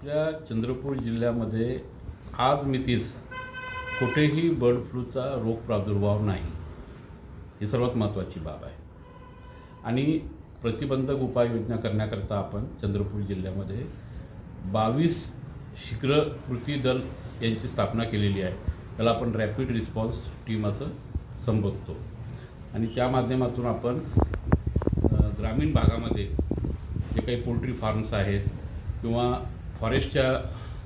आपल्या चंद्रपूर जिल्ह्यामध्ये आज मितीस कुठेही बर्ड फ्लूचा रोग प्रादुर्भाव नाही. ही सर्वात महत्त्वाची बाब आहे. आणि प्रतिबंधक उपाययोजना करण्याकरता आपण चंद्रपूर जिल्ह्यामध्ये बावीस शीघ्र कृती दल यांची स्थापना केलेली आहे. त्याला आपण रॅपिड रिस्पॉन्स टीम असं संबोधतो. आणि त्या माध्यमातून आपण ग्रामीण भागामध्ये जे काही पोल्ट्री फार्म्स आहेत किंवा फॉरेस्टच्या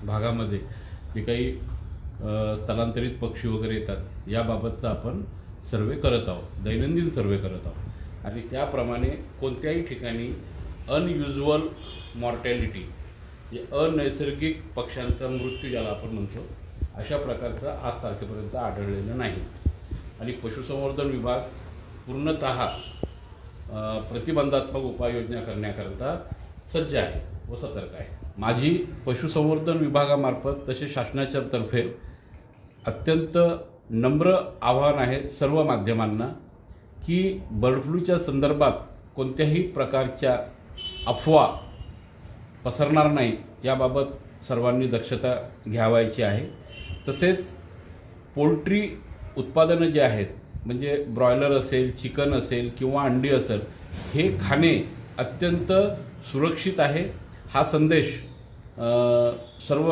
भागामध्ये जे काही स्थलांतरित पक्षी वगैरे येतात याबाबतचा आपण सर्वे करत आहोत. दैनंदिन सर्वे करत आहोत. आणि त्याप्रमाणे कोणत्याही ठिकाणी अनयुज्युअल मॉर्टॅलिटी जे अनैसर्गिक पक्ष्यांचा मृत्यू ज्याला आपण म्हणतो अशा प्रकारचं आज तारखेपर्यंत आढळलेलं नाही. आणि पशुसंवर्धन विभाग पूर्णत प्रतिबंधात्मक उपाययोजना करण्याकरता सज्ज आहे व सतर्क आहे. माझी पशुसंवर्धन विभागामार्फत तसे शासनाच्या तर्फे अत्यंत नम्र आव्हान आहे सर्व माध्यमांना की बर्ड फ्लूच्या संदर्भात कोणत्याही प्रकारच्या अफवा पसरणार नाहीत याबाबत सर्वांनी दक्षता घ्यावायची आहे. तसेच पोल्ट्री उत्पादनं जे आहेत म्हणजे ब्रॉयलर असेल चिकन असेल किंवा अंडी असेल हे खाणे अत्यंत सुरक्षित आहे. हा संदेश सर्व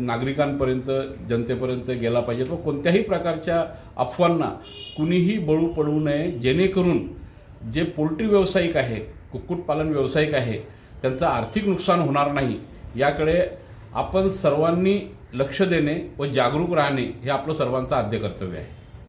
नागरिकांपर्यंत जनतेपर्यंत गेला पाहिजे. व कोणत्याही प्रकारच्या अफवांना कुणीही बळू पडू नये. जेणेकरून जे पोल्ट्री व्यावसायिक आहे कुक्कुटपालन व्यावसायिक आहे त्यांचं आर्थिक नुकसान होणार नाही याकडे आपण सर्वांनी लक्ष देणे व जागरूक राहणे हे आपलं सर्वांचं आद्य कर्तव्य आहे.